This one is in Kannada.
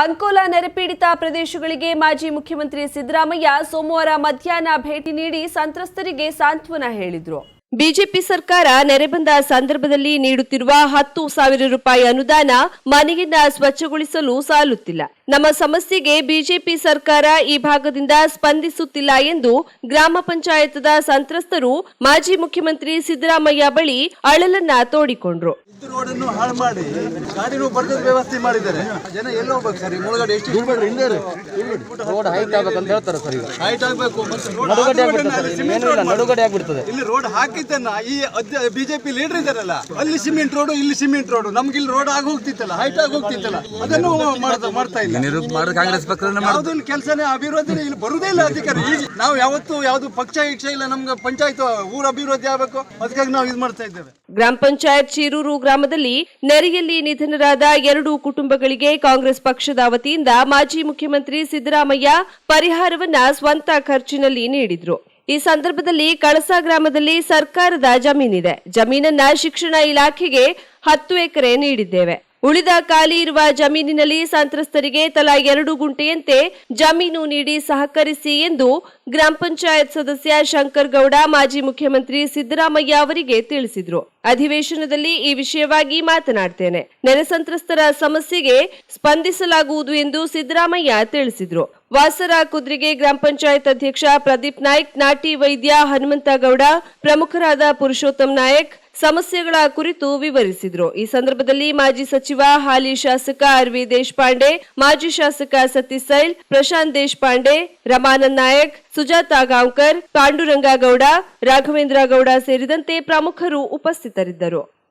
ಅಂಕೋಲಾ ನೆರೆಪೀಡಿತ ಪ್ರದೇಶಗಳಿಗೆ ಮಾಜಿ ಮುಖ್ಯಮಂತ್ರಿ ಸಿದ್ದರಾಮಯ್ಯ ಸೋಮವಾರ ಮಧ್ಯಾಹ್ನ ಭೇಟಿ ನೀಡಿ ಸಂತ್ರಸ್ತರಿಗೆ ಸಾಂತ್ವನ ಹೇಳಿದರು. ಬಿಜೆಪಿ ಸರ್ಕಾರ ನೆರೆ ಬಂದ ಸಂದರ್ಭದಲ್ಲಿ ನೀಡುತ್ತಿರುವ ಹತ್ತು ಸಾವಿರ ರೂಪಾಯಿ ಅನುದಾನ ಮನೆಯನ್ನ ಸ್ವಚ್ಛಗೊಳಿಸಲು ಸಾಲುತ್ತಿಲ್ಲ. ನಮ್ಮ ಸಮಸ್ಯೆಗೆ ಬಿಜೆಪಿ ಸರ್ಕಾರ ಈ ಭಾಗದಿಂದ ಸ್ಪಂದಿಸುತ್ತಿಲ್ಲ ಎಂದು ಗ್ರಾಮ ಪಂಚಾಯತ್ದ ಸಂತ್ರಸ್ತರು ಮಾಜಿ ಮುಖ್ಯಮಂತ್ರಿ ಸಿದ್ದರಾಮಯ್ಯ ಬಳಿ ಅಳಲನ್ನ ತೋಡಿಕೊಂಡ್ರು. ಇದ್ದು ರೋಡನ್ನು ಹಾಳು ಮಾಡಿ ಗಾಡಿನೂ ಬರ್ಗದ ವ್ಯವಸ್ಥೆ ಮಾಡಿದ್ದಾರೆ. ಜನ ಎಲ್ಲ ಹೋಗ್ಬೇಕು ಸರ್ ಈ ಎಷ್ಟು ದೂರ ಹಿಂದೆ ರೋಡ್ ಹೈಟ್ ಆಗ್ಬೇಕಂತ ಹೇಳ್ತಾರೆ ಸರ್ ಈಗ. ಹೈಟ್ ಆಗ್ಬೇಕು ಮತ್ತೆ road ನಡುಗಡೆ ಹಾಕ್ಬಿಟ್ಟನ್ನ ಆಗ್ಬಿಡ್ತದೆ ಅಲ್ಲಿ ಸರ್ cement ಏನಿಲ್ಲ road ನಡುಗಡೆ ಆಗ್ಬಿಡ್ತದೆ. ಇಲ್ಲಿ ರೋಡ್ ಹಾಕಿದ್ದನ್ನ ಈ ಬಿಜೆಪಿ ಲೀಡರ್ ಇದಾರಲ್ಲ ಅಲ್ಲಿ ಸಿಮೆಂಟ್ ರೋಡ್ ಇಲ್ಲಿ ಸಿಮೆಂಟ್ ರೋಡ್. ನಮ್ಗೆ ಇಲ್ಲಿ ರೋಡ್ ಆಗಿ ಹೋಗ್ತಿತ್ತಲ್ಲ ಹೈಟ್ ಆಗಿ ಹೋಗ್ತಿತ್ತಲ್ಲ ಅದನ್ನು ಮಾಡ್ತಾ ಮಾಡ್ತಾ ಇಲ್ಲ ಕಾಂಗ್ರೆಸ್ ಪಕ್ಷ ಕೆಲಸನೇ ಅಭಿವೃದ್ಧಿ ಇಲ್ಲಿ ಬರುದೇ ಇಲ್ಲ ಅಧಿಕಾರಿ. ಈಗ ನಾವು ಯಾವತ್ತು ಯಾವ್ದು ಪಕ್ಷ ಇಕ್ಷ ಇಲ್ಲ ನಮ್ಗೆ ಪಂಚಾಯತ್ ಊರ ಅಭಿವೃದ್ಧಿ ಆಗ್ಬೇಕು. ಅದಕ್ಕಾಗಿ ನಾವು ಇದು ಮಾಡ್ತಾ ಇದ್ದೇವೆ. ಗ್ರಾಮ ಪಂಚಾಯತ್ ಶಿರೂರು ಗ್ರಾಮದಲ್ಲಿ ನೆರೆಯಲ್ಲಿ ನಿಧನರಾದ ಎರಡು ಕುಟುಂಬಗಳಿಗೆ ಕಾಂಗ್ರೆಸ್ ಪಕ್ಷದ ವತಿಯಿಂದ ಮಾಜಿ ಮುಖ್ಯಮಂತ್ರಿ ಸಿದ್ದರಾಮಯ್ಯ ಪರಿಹಾರವನ್ನ ಸ್ವಂತ ಖರ್ಚಿನಲ್ಲಿ ನೀಡಿದ್ರು. ಈ ಸಂದರ್ಭದಲ್ಲಿ ಕಳಸಾ ಗ್ರಾಮದಲ್ಲಿ ಸರ್ಕಾರದ ಜಮೀನಿದೆ. ಜಮೀನನ್ನ ಶಿಕ್ಷಣ ಇಲಾಖೆಗೆ ಹತ್ತು ಎಕರೆ ನೀಡಿದ್ದೇವೆ. ಉಳಿದ ಖಾಲಿ ಇರುವ ಜಮೀನಿನಲ್ಲಿ ಸಂತ್ರಸ್ತರಿಗೆ ತಲಾ ಎರಡು ಗುಂಟೆಯಂತೆ ಜಮೀನು ನೀಡಿ ಸಹಕರಿಸಿ ಎಂದು ಗ್ರಾಮ ಪಂಚಾಯತ್ ಸದಸ್ಯ ಶಂಕರ್ ಗೌಡ ಮಾಜಿ ಮುಖ್ಯಮಂತ್ರಿ ಸಿದ್ದರಾಮಯ್ಯ ಅವರಿಗೆ ತಿಳಿಸಿದರು. ಅಧಿವೇಶನದಲ್ಲಿ ಈ ವಿಷಯವಾಗಿ ಮಾತನಾಡ್ತೇನೆ. ನೆರೆ ಸಂತ್ರಸ್ತರ ಸಮಸ್ಯೆಗೆ ಸ್ಪಂದಿಸಲಾಗುವುದು ಎಂದು ಸಿದ್ದರಾಮಯ್ಯ ತಿಳಿಸಿದರು. ವಾಸರ ಕುದ್ರಿಗೆ ಗ್ರಾಮ ಪಂಚಾಯತ್ ಅಧ್ಯಕ್ಷ ಪ್ರದೀಪ್ ನಾಯ್ಕ್, ನಾಟಿ ವೈದ್ಯ ಹನುಮಂತಗೌಡ, ಪ್ರಮುಖರಾದ ಪುರುಷೋತ್ತಮ್ ನಾಯಕ್ ಸಮಸ್ಯೆಗಳ ಕುರಿತು ವಿವರಿಸಿದರು. ಈ ಸಂದರ್ಭದಲ್ಲಿ ಮಾಜಿ ಸಚಿವ, ಹಾಲಿ ಶಾಸಕ ಆರ್ ವಿ ದೇಶಪಾಂಡೆ, ಮಾಜಿ ಶಾಸಕ ಸತೀಶ್ ಪ್ರಶಾಂತ್ ದೇಶಪಾಂಡೆ, ರಮಾನಂದ್ ನಾಯಕ್, ಸುಜಾತಾ ಗಾಂವ್ಕರ್ ಪಾಂಡುರಂಗ ಗೌಡ ರಾಘವೇಂದ್ರ ಗೌಡ ಸೇರಿದಂತೆ ಪ್ರಮುಖರು ಉಪಸ್ಥಿತರಿದ್ದರು.